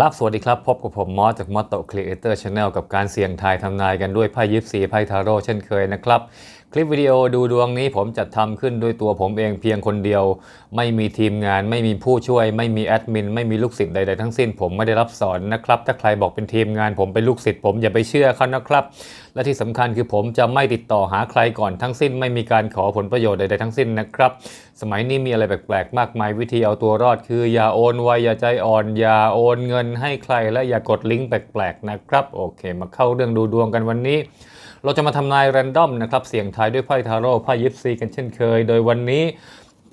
ครับ สวัสดีครับ พบกับผมมอสจากมอสโตครีเอเตอร์ชาแนลกับการเสี่ยงทายทำนายกันด้วยไพ่ยิปซีไพ่ทาโร่เช่นเคยนะครับคลิปวิดีโอดูดวงนี้ผมจัดทำขึ้นด้วยตัวผมเองเพียงคนเดียว ไม่มีทีมงาน ไม่มีผู้ช่วย ไม่มีแอดมิน ไม่มีลูกศิษย์ใดๆทั้งสิ้น ผมไม่ได้รับสอนนะครับ ถ้าใครบอกเป็นทีมงาน ผมเป็นลูกศิษย์ผมอย่าไปเชื่อเขานะครับ และที่สำคัญคือผมจะไม่ติดต่อหาใครก่อนทั้งสิ้น ไม่มีการขอผลประโยชน์ใดๆทั้งสิ้นนะครับ สมัยนี้มีอะไรแปลกๆมากมายวิธีเอาตัวรอด คืออย่าโอนไวอย่าใจอ่อนอย่าโอนเงินให้ใครและอย่ากดลิงก์แปลกๆนะครับ โอเค มาเข้าเรื่องดูดวงกันวันนี้ เราจะมาทำนายแรนดอมนะครับเสี่ยงทายด้วยไพ่ทาโร่ไพ่ยิปซีกันเช่นเคย โดยวันนี้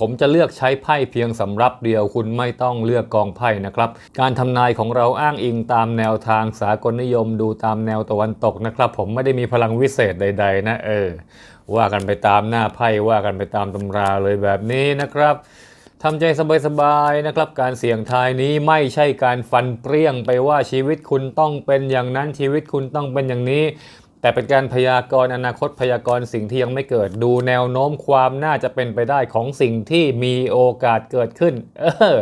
ผมจะเลือกใช้ไพ่เพียงสำรับเดียวคุณไม่ต้องเลือกกองไพ่นะครับ การทำนายของเราอ้างอิงตามแนวทางสากลนิยมดูตามแนวตะวันตกนะครับ ผมไม่ได้มีพลังวิเศษใด ๆ นะเออว่ากันไปตามหน้าไพ่ว่ากันไปตามตำราเลยแบบนี้นะครับทำใจสบายๆนะครับ การเสี่ยงทายนี้ไม่ใช่การฟันเปรี้ยงไปว่าชีวิตคุณต้องเป็นอย่างนั้นชีวิตคุณต้องเป็นอย่างนี้ แต่เป็นการพยากรณ์อนาคตพยากรณ์สิ่งที่ยังไม่เกิดดูแนวโน้มความน่าจะเป็นไปได้ของสิ่งที่มีโอกาสเกิดขึ้น เออ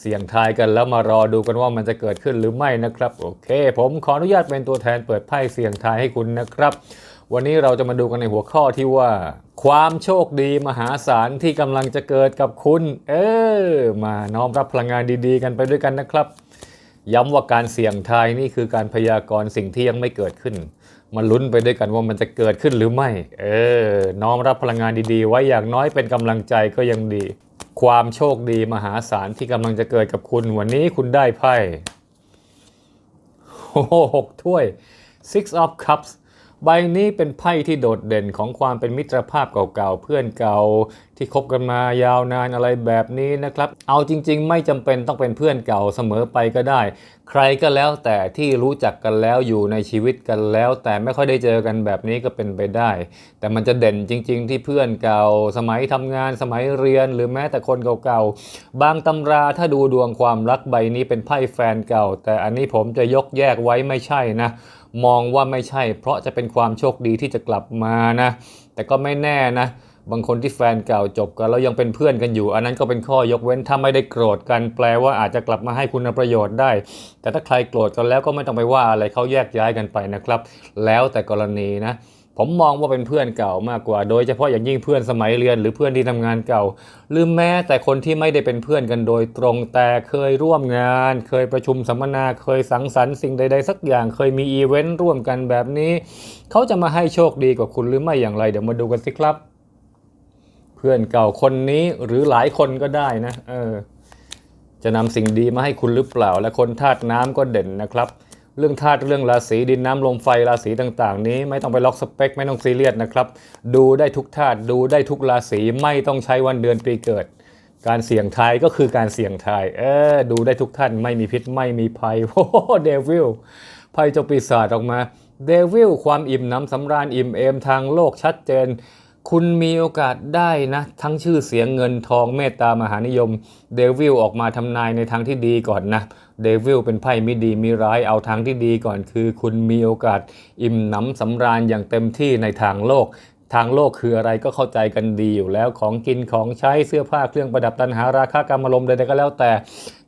เสี่ยงทายกันแล้วมารอดูกันว่ามันจะเกิดขึ้นหรือไม่นะครับ โอเค ผมขออนุญาตเป็นตัวแทนเปิดไพ่เสี่ยงทายให้คุณนะครับ วันนี้เราจะมาดูกันในหัวข้อที่ว่า ความโชคดีมหาศาลที่กำลังจะเกิดกับคุณ เออ มาน้อมรับพลังงานดีๆ กันไปด้วยกันนะครับ ย้ำว่าการเสี่ยงทายนี่คือการพยากรณ์สิ่งที่ยังไม่เกิดขึ้น มาลุ้นไปด้วยกันว่ามันจะเกิดขึ้นหรือไม่ เออ น้อมรับพลังงานดีๆ ไว้อย่างน้อยเป็นกำลังใจก็ยังดี ความโชคดีมหาศาลที่กำลังจะเกิดกับคุณวันนี้คุณได้ไพ่โอ้หกถ้วย six of cups ใบนี้เป็นไพ่ที่โดดเด่นของความเป็นมิตรภาพเก่าๆ เพื่อนเก่าที่คบกันมายาวนานอะไรแบบนี้นะครับ เอาจริงๆ ไม่จำเป็นต้องเป็นเพื่อนเก่าเสมอไปก็ได้ ใครก็แล้วแต่ที่รู้จักกันแล้วอยู่ในชีวิตกันแล้ว แต่ไม่ค่อยได้เจอกันแบบนี้ก็เป็นไปได้ แต่มันจะเด่นจริง ๆ ที่เพื่อนเก่า สมัยทำงานสมัยเรียนหรือแม้แต่คนเก่าๆ บางตำราถ้าดูดวงความรักใบนี้เป็นไพ่แฟนเก่า แต่อันนี้ผมจะยกแยกไว้ไม่ใช่นะ มองว่าไม่ใช่ เพราะจะเป็นความโชคดีที่จะกลับมานะ แต่ก็ไม่แน่นะ บางคนที่แฟนเก่าจบกันแล้วยังเป็นเพื่อนกันอยู่ อันนั้นก็เป็นข้อยกเว้นถ้าไม่ได้โกรธกันแปลว่าอาจจะกลับมาให้คุณประโยชน์ได้ แต่ถ้าใครโกรธกันแล้วก็ไม่ต้องไปว่าอะไรเขาแยกย้ายกันไปนะครับ แล้วแต่กรณีนะ ผมมองว่าเป็นเพื่อนเก่ามากกว่า โดยเฉพาะอย่างยิ่งเพื่อนสมัยเรียนหรือเพื่อนที่ทำงานเก่า หรือแม้แต่คนที่ไม่ได้เป็นเพื่อนกันโดยตรงแต่เคยร่วมงาน เคยประชุมสัมมนาเคยสังสรรค์สิ่งใดๆสักอย่างเคยมีอีเวนต์ร่วมกันแบบนี้ เขาจะมาให้โชคดีกว่าคุณหรือไม่อย่างไร เดี๋ยวมาดูกันสิครับ เพื่อนเก่าคนนี้หรือหลายคนก็ได้นะ เออ จะนำสิ่งดีมาให้คุณหรือเปล่า และคนธาตุน้ำก็เด่นนะครับ เรื่องธาตุเรื่องราศีดินน้ำลมไฟราศีต่าง ๆ นี้ไม่ต้องไปล็อกสเปค ไม่ต้องซีเรียสนะครับ ดูได้ทุกธาตุดูได้ทุกราศีไม่ต้องใช้วันเดือนปีเกิด การเสี่ยงทายก็คือการเสี่ยงทายเออดูได้ทุกท่านไม่มีพิษไม่มีภัยโอ้เดวิลไพ่เจ้าปีศาจออกมาเดวิลความอิ่มน้ำสำราญอิ่มเอมทางโลกชัดเจน คุณมีโอกาสได้นะ ทั้งชื่อเสียงเงินทองเมตตามหานิยม เดวิลออกมาทำนายในทางที่ดีก่อนนะเดวิลเป็นไพ่ไม่ดีมีร้ายเอาทางที่ดีก่อนคือ คุณมีโอกาสอิ่มหนำสำราญอย่างเต็มที่ในทางโลกทางโลกคืออะไรก็เข้าใจกันดีอยู่แล้วของกินของใช้เสื้อผ้าเครื่องประดับตันหาราคากรรมอารมใดๆก็แล้วแต่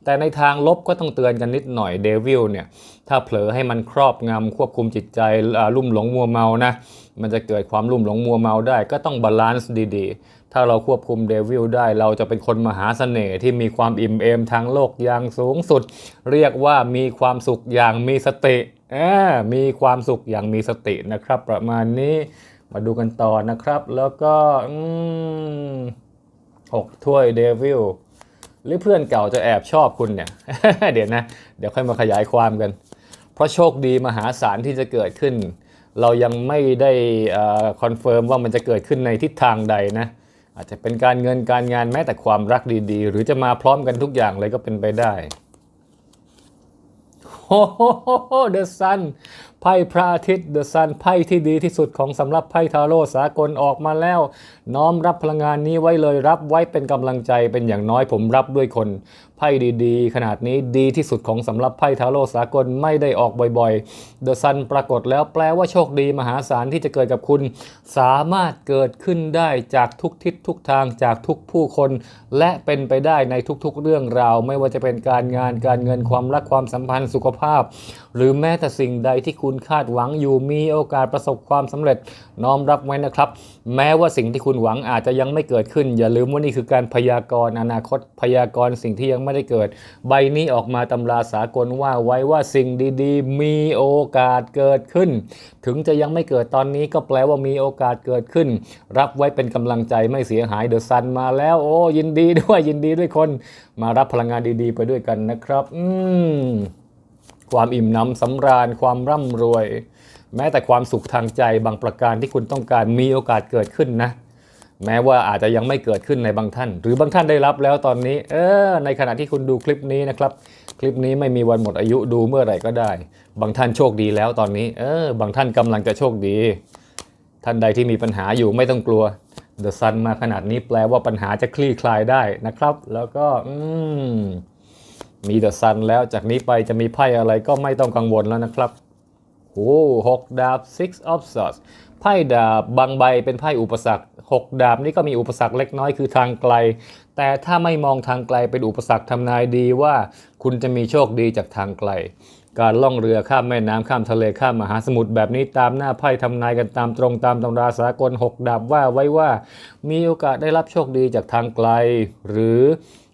แต่ในทางลบก็ต้องเตือนกันนิดหน่อยเดวิลเนี่ย ถ้าเผลอให้มันครอบงำควบคุมจิตใจลุ่มหลงมัวเมานะ มันจะเกิดความลุ่มหลงมัวเมาได้ ก็ต้องบาลานซ์ดีๆ ถ้าเราควบคุมเดวิลได้ เราจะเป็นคนมหาเสน่ห์ที่มีความอิ่มเอมทางโลกอย่างสูงสุด เรียกว่ามีความสุขอย่างมีสติอ่ามีความสุขอย่างมีสตินะครับ ประมาณนี้มาดูกันต่อนะครับ แล้วก็หกถ้วยเดวิลหรือเพื่อนเก่าจะแอบชอบคุณเนี่ย เดี๋ยวนะ เดี๋ยวค่อยมาขยายความกัน เพราะโชคดีมหาศาลที่จะเกิดขึ้น เรายังไม่ได้คอนเฟิร์มว่ามันจะเกิดขึ้นในทิศทางใดนะอาจจะเป็นการเงินการงานแม้แต่ความรักดีๆ หรือจะมาพร้อมกันทุกอย่างเลยก็เป็นไปได้โอ้โหเดอะซันไพ่พระอาทิตย์เดอะซันไพ่ที่ดีที่สุดของสำหรับไพ่ทาโร่สากลออกมาแล้ว น้อมรับพลังงานนี้ไว้เลยรับไว้เป็นกำลังใจเป็นอย่างน้อยผมรับด้วยคน ไพ่ดีๆ ขนาดนี้ดีที่สุดของสำหรับไพ่ทาโร่สากลไม่ได้ออกบ่อยๆเดอะซันปรากฏแล้วแปลว่าโชคดีมหาศาลที่จะเกิดกับคุณ สามารถเกิดขึ้นได้จากทุกทิศทุกทางจากทุกผู้คน และเป็นไปได้ในทุกๆ เรื่องราว ไม่ว่าจะเป็นการงานการเงินความรักความสัมพันธ์สุขภาพ หรือแม้แต่สิ่งใดที่คุณคาดหวังอยู่มีโอกาสประสบความสำเร็จน้อมรับไว้นะครับ แม้ว่าสิ่งที่คุณหวังอาจจะยังไม่เกิดขึ้น อย่าลืมว่านี่คือการพยากรณ์อนาคตพยากรณ์สิ่งที่ยังไม่ได้เกิด ใบนี้ออกมาตำราสากลว่าไว้ว่าสิ่งดีๆ มีโอกาสเกิดขึ้น ถึงจะยังไม่เกิดตอนนี้ก็แปลว่ามีโอกาสเกิดขึ้น รับไว้เป็นกำลังใจไม่เสียหายเดอะซันมาแล้วโอ้ยินดีด้วยยินดีด้วยคน มารับพลังงานดีๆ ไปด้วยกันนะครับ อืมความอิ่มหนำสำราญความร่ำรวย แม้แต่ความสุขทางใจบางประการที่คุณต้องการมีโอกาสเกิดขึ้นนะ แม้ว่าอาจจะยังไม่เกิดขึ้นในบางท่าน หรือบางท่านได้รับแล้วตอนนี้ เออ ในขณะที่คุณดูคลิปนี้นะครับ คลิปนี้ไม่มีวันหมดอายุดูเมื่อไหร่ก็ได้ บางท่านโชคดีแล้วตอนนี้ เออ บางท่านกำลังจะโชคดี ท่านใดที่มีปัญหาอยู่ไม่ต้องกลัวเดอะซันมาขนาดนี้แปลว่าปัญหาจะคลี่คลายได้นะครับ แล้วก็อืมมีเดอะซันแล้วจากนี้ไปจะมีไพ่อะไรก็ไม่ต้องกังวลแล้วนะครับโอ้หกดาบ six of swords ไพ่ดาบบางใบเป็นไพ่อุปสรรค หกดาบนี่ก็มีอุปสรรคเล็กน้อยคือทางไกล แต่ถ้าไม่มองทางไกลเป็นอุปสรรคทำนายดีว่า คุณจะมีโชคดีจากทางไกล การล่องเรือข้ามแม่น้ำข้ามทะเลข้ามมหาสมุทรแบบนี้ตามหน้าไพ่ทำนายกันตามตรงตามตำราสากลหกดาบว่าไว้ว่า มีโอกาสได้รับโชคดีจากทางไกล หรือ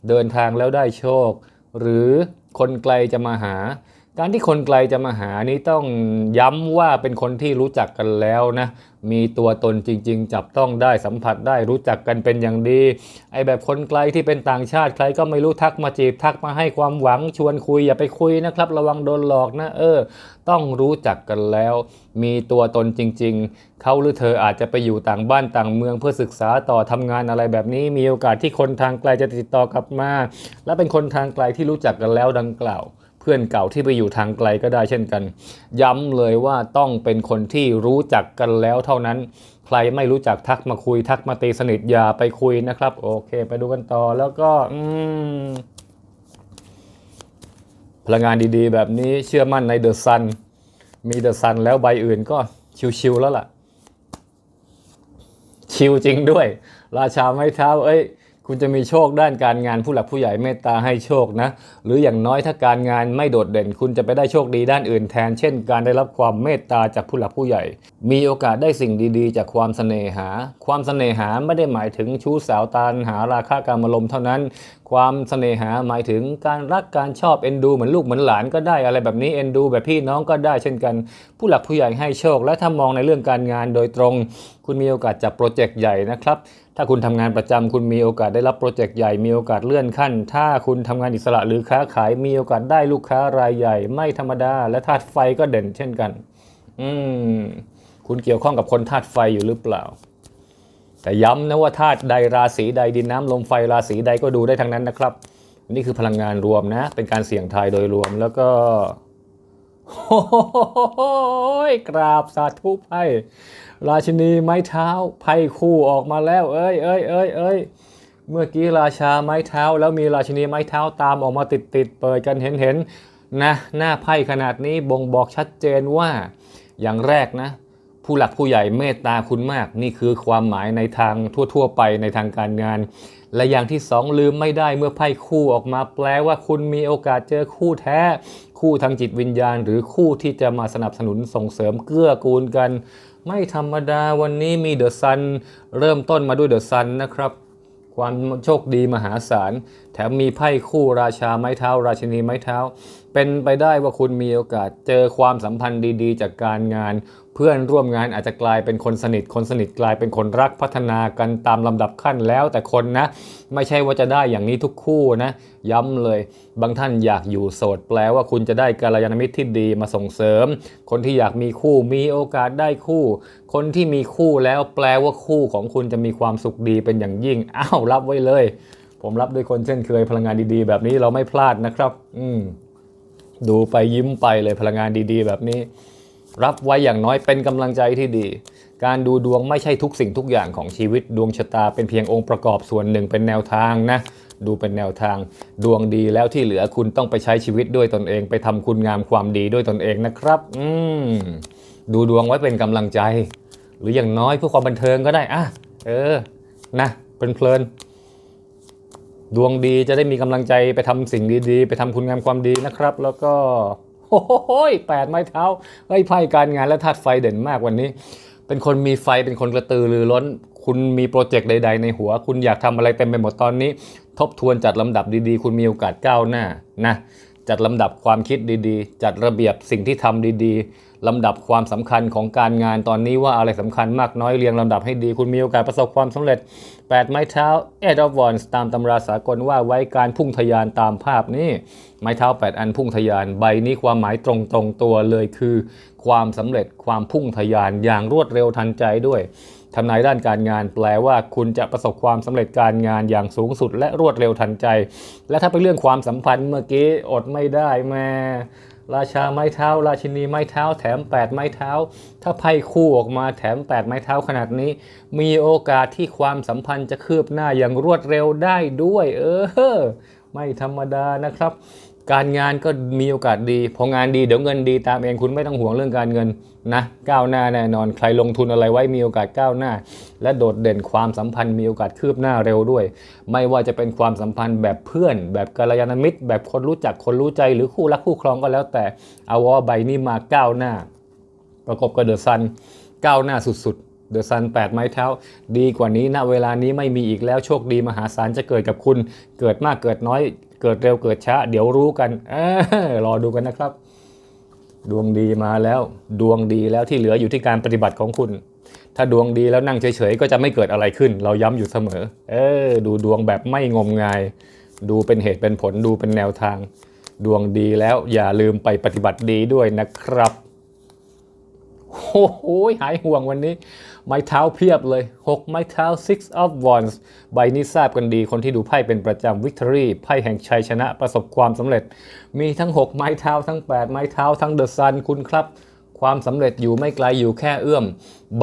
เดินทางแล้วได้โชค หรือคนไกลจะมาหา การที่คนไกลจะมาหานี้ต้องย้ำว่าเป็นคนที่รู้จักกันแล้วนะ มีตัวตนจริง ๆ จับต้องได้สัมผัสได้รู้จักกันเป็นอย่างดี ไอแบบคนไกลที่เป็นต่างชาติใครก็ไม่รู้ทักมาจีบทักมาให้ความหวังชวนคุยอย่าไปคุยนะครับ ระวังโดนหลอกนะเออ ต้องรู้จักกันแล้ว มีตัวตนจริง ๆ เขาหรือเธออาจจะไปอยู่ต่างบ้านต่างเมืองเพื่อศึกษาต่อทำงานอะไรแบบนี้ มีโอกาสที่คนทางไกลจะติดต่อกลับมา และเป็นคนทางไกลที่รู้จักกันแล้วดังกล่าว พื่อนเก่าที่ไปอยู่ทางไกลก็ได้เช่นกัน ย้ำเลยว่าต้องเป็นคนที่รู้จักกันแล้วเท่านั้น ใครไม่รู้จักทักมาคุยทักมาตีสนิทอย่าไปคุยนะครับ โอเค ไปดูกันต่อแล้วก็อืมพลังงานดีๆ แบบนี้เชื่อมั่นในเดอะซันมีเดอะซันแล้วใบอื่นก็ชิวๆแล้วล่ะ ชิวจริงด้วย ราชาไม้เท้า เอ้ย คุณจะมีโชคด้านการงานผู้หลักผู้ใหญ่เมตตาให้โชคนะ หรืออย่างน้อยถ้าการงานไม่โดดเด่น คุณจะไปได้โชคดีด้านอื่นแทน เช่น การได้รับความเมตตาจากผู้หลักผู้ใหญ่ มีโอกาสได้สิ่งดีๆ จากความเสน่หา ความเสน่หาไม่ได้หมายถึงชู้สาวตาหาราคาการมลมเท่านั้น ความเสน่หาหมายถึงการรักการชอบเอ็นดูเหมือนลูกเหมือนหลานก็ได้อะไรแบบนี้เอ็นดู แบบพี่น้องก็ได้เช่นกัน ผู้หลักผู้ใหญ่ให้โชค และถ้ามองในเรื่องการงานโดยตรง คุณมีโอกาสจับโปรเจกต์ใหญ่นะครับ ถ้าคุณทำงานประจำคุณมีโอกาสได้รับโปรเจกต์ใหญ่มีโอกาสเลื่อนขั้น ถ้าคุณทำงานอิสระหรือค้าขายมีโอกาสได้ลูกค้ารายใหญ่ ไม่ธรรมดา และธาตุไฟก็เด่นเช่นกัน อืมคุณเกี่ยวข้องกับคนธาตุไฟอยู่หรือเปล่า แต่ย้ำนะว่าธาตุใดราศีใดดินน้ำลมไฟราศีใดก็ดูได้ทั้งนั้นนะครับ นี่คือพลังงานรวมนะ เป็นการเสี่ยงทายโดยรวมแล้วก็ โอ้ยกราบสาธุไพ่ราชินีไม้เท้าไพ่คู่ออกมาแล้ว เอ้ยเอ้ยเอ้ยเอ้ยเมื่อกี้ราชาไม้เท้า แล้วมีราชินีไม้เท้าตามออกมาติดติดๆเปิดกันเห็นเห็นๆนะ หน้าไพ่ขนาดนี้บ่งบอกชัดเจนว่าอย่างแรกนะ ผู้หลักผู้ใหญ่เมตตาคุณมาก นี่คือความหมายในทางทั่ว ๆ ไปในทางการงาน และอย่างที่สองลืมไม่ได้เมื่อไพ่คู่ออกมาแปลว่าคุณมีโอกาสเจอคู่แท้ คู่ทางจิตวิญญาณ หรือคู่ที่จะมาสนับสนุนส่งเสริมเกื้อกูลกัน ไม่ธรรมดาวันนี้มีเดอะซันเริ่มต้นมาด้วยเดอะซันนะครับความโชคดีมหาศาล แถมมีไพ่คู่ราชาไม้เท้า ราชินีไม้เท้า เป็นไปได้ว่าคุณมีโอกาสเจอความสัมพันธ์ดีๆ จากการงาน เพื่อนร่วมงานอาจจะกลายเป็นคนสนิท คนสนิทกลายเป็นคนรักพัฒนากันตามลำดับขั้นแล้วแต่คนนะ ไม่ใช่ว่าจะได้อย่างนี้ทุกคู่นะ ย้ำเลย บางท่านอยากอยู่โสดแปลว่าคุณจะได้กัลยาณมิตรที่ดีมาส่งเสริม คนที่อยากมีคู่มีโอกาสได้คู่ คนที่มีคู่แล้วแปลว่าคู่ของคุณจะมีความสุขดีเป็นอย่างยิ่งอ้าวรับไว้เลย ผมรับด้วยคนเช่นเคยพลังงานดีๆ แบบนี้เราไม่พลาดนะครับ อืมดูไปยิ้มไปเลยพลังงานดีๆ แบบนี้ รับไว้อย่างน้อยเป็นกำลังใจที่ดี การดูดวงไม่ใช่ทุกสิ่งทุกอย่างของชีวิตดวงชะตาเป็นเพียงองค์ประกอบส่วนหนึ่งเป็นแนวทางนะ ดูเป็นแนวทาง ดวงดีแล้วที่เหลือคุณต้องไปใช้ชีวิตด้วยตนเอง ไปทำคุณงามความดีด้วยตนเองนะครับ อืมดูดวงไว้เป็นกำลังใจ หรืออย่างน้อยเพื่อความบันเทิงก็ได้อะเออ นะเพลินๆดวงดีจะได้มีกำลังใจไปทำสิ่งดีๆ ไปทำคุณงามความดีนะครับ แล้วก็ โอ้โหยแปดไม้เท้าไอ้ไพ่การงานและธาตุไฟเด่นมากวันนี้ เป็นคนมีไฟเป็นคนกระตือรือร้น คุณมีโปรเจกต์ใด ๆ ในหัว คุณอยากทำอะไรเต็มไปหมดตอนนี้ ทบทวนจัดลำดับดีๆ คุณมีโอกาสก้าวหน้านะ จัดลำดับความคิดดีๆ จัดระเบียบสิ่งที่ทำดีๆลำดับความสำคัญของการงานตอนนี้ว่าอะไรสำคัญมากน้อยเรียงลำดับให้ดี คุณมีโอกาสประสบความสำเร็จ 8 ไม้เท้า Eight of Wands ตามตำราสากลว่าไว้การพุ่งทะยานตามภาพนี้ ไม้เท้า 8 อันพุ่งทะยานใบนี้ความหมายตรงตรงๆตัวเลยคือ ความสำเร็จความพุ่งทะยานอย่างรวดเร็วทันใจด้วย ทำนายด้านการงานแปลว่าคุณจะประสบความสำเร็จการงานอย่างสูงสุด และรวดเร็วทันใจ และถ้าเป็นเรื่องความสัมพันธ์เมื่อกี้อดไม่ได้แม่ราชาไม้เท้า ราชินีไม้เท้า แถม 8 ไม้เท้า ถ้าไพ่คู่ออกมาแถม 8 ไม้เท้าขนาดนี้ มีโอกาสที่ความสัมพันธ์จะคืบหน้าอย่างรวดเร็วได้ด้วย เออ ไม่ธรรมดานะครับ การงานก็มีโอกาสดีพองานดีเดี๋ยวเงินดีตามเองคุณไม่ต้องห่วงเรื่องการเงินนะก้าวหน้าแน่นอน ใครลงทุนอะไรไว้มีโอกาสก้าวหน้า และโดดเด่นความสัมพันธ์มีโอกาสคืบหน้าเร็วด้วย ไม่ว่าจะเป็นความสัมพันธ์แบบเพื่อน แบบกัลยาณมิตร แบบคนรู้จักคนรู้ใจหรือคู่รักคู่ครองก็แล้วแต่เอาว่าใบนี้มาก้าวหน้า ประกบกับเดอะซันก้าวหน้าสุดๆเดอะซัน8ไม้เท้า ดีกว่านี้ณเวลานี้ไม่มีอีกแล้วโชคดีมหาศาลจะเกิดกับคุณ เกิดมากเกิดน้อย เกิดเร็วเกิดช้า เดี๋ยวรู้กันอรอดูกันนะครับ ดวงดีมาแล้ว ดวงดีแล้วที่เหลืออยู่ที่การปฏิบัติของคุณ ถ้าดวงดีแล้วนั่งเฉยๆ ก็จะไม่เกิดอะไรขึ้น เราย้ำอยู่เสมอ เออ ดูดวงแบบไม่งมงาย ดูเป็นเหตุเป็นผลดูเป็นแนวทาง ดวงดีแล้วอย่าลืมไปปฏิบัติดีด้วยนะครับโอ้โหหายห่วงวันนี้ ไม้เท้าเพียบเลย 6 ไม้เท้า six of wands ใบนี้ทราบกันดีคนที่ดูไพ่เป็นประจำ victory ไพ่แห่งชัยชนะประสบความสำเร็จ มีทั้ง 6 ไม้เท้าทั้ง 8 ไม้เท้าทั้ง the sun คุณครับ ความสำเร็จอยู่ไม่ไกลอยู่แค่เอื้อม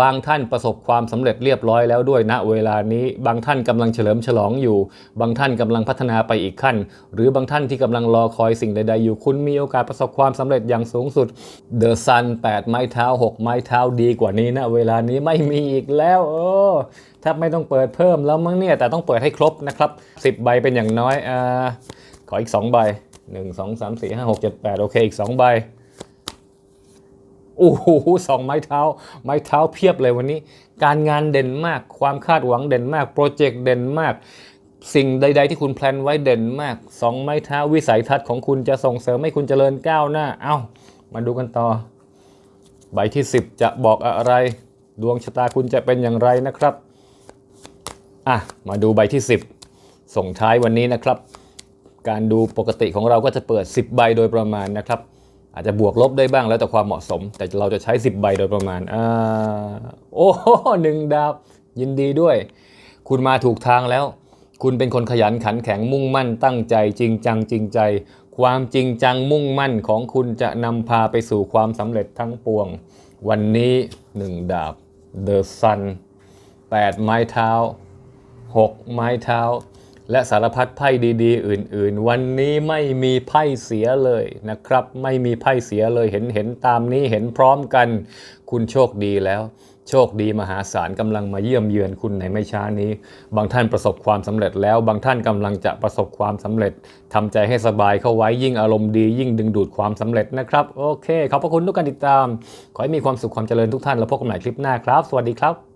บางท่านประสบความสำเร็จเรียบร้อยแล้วด้วยณเวลานี้ บางท่านกำลังเฉลิมฉลองอยู่ บางท่านกำลังพัฒนาไปอีกขั้น หรือบางท่านที่กำลังรอคอยสิ่งใด ๆ อยู่ คุณมีโอกาสประสบความสำเร็จอย่างสูงสุด The Sun 8ไม้เท้า 6 ไม้เท้าดีกว่านี้ณเวลานี้ไม่มีอีกแล้วโอ้แทบไม่ต้องเปิดเพิ่มแล้วมั้งเนี่ยแต่ต้องเปิดให้ครบนะครับ 10 ใบเป็นอย่างน้อยอ่าขออีก 2 ใบ 1 2 3 4 5 6 7 8โอเคอีก 2 ใบ โอ้โหสองไม้เท้า ไม้เท้าเพียบเลยวันนี้ การงานเด่นมาก ความคาดหวังเด่นมาก โปรเจกต์เด่นมาก สิ่งใด ๆ ที่คุณแพลนไว้เด่นมากสองไม้เท้าวิสัยทัศน์ของคุณจะส่งเสริมให้คุณเจริญก้าวหน้า เอ้า มาดูกันต่อ ใบที่ 10 จะบอกอะไร ดวงชะตาคุณจะเป็นอย่างไรนะครับอะมาดูใบที่ 10 ส่งท้ายวันนี้นะครับ การดูปกติของเราก็จะเปิด 10 ใบโดยประมาณนะครับ อาจจะบวกลบได้บ้างแล้วแต่ความเหมาะสม แต่เราจะใช้ 10 ใบโดยประมาณอ่าโอ้หหนึ่งดาบยินดีด้วย คุณมาถูกทางแล้ว คุณเป็นคนขยันขันแข็งมุ่งมั่นตั้งใจจริงจังจริงใจ ความจริงจังมุ่งมั่นของคุณจะนำพาไปสู่ความสำเร็จทั้งปวง วันนี้หนึ่งดาบ The Sun 8 ไม้เท้า 6 ไม้เท้า และสารพัดไพ่ดีๆ อื่นๆ วันนี้ไม่มีไพ่เสียเลยนะครับ ไม่มีไพ่เสียเลยเห็นเห็นตามนี้เห็นพร้อมกัน คุณโชคดีแล้ว โชคดีมหาศาลกำลังมาเยี่ยมเยือนคุณในไม่ช้านี้ บางท่านประสบความสำเร็จแล้ว บางท่านกำลังจะประสบความสำเร็จทำใจให้สบายเข้าไว้ยิ่งอารมณ์ดียิ่งดึงดูดความสำเร็จนะครับ โอเค ขอบพระคุณทุกการติดตาม ขอให้มีความสุขความเจริญทุกท่านแล้วพบกันใหม่คลิปหน้าครับ สวัสดีครับ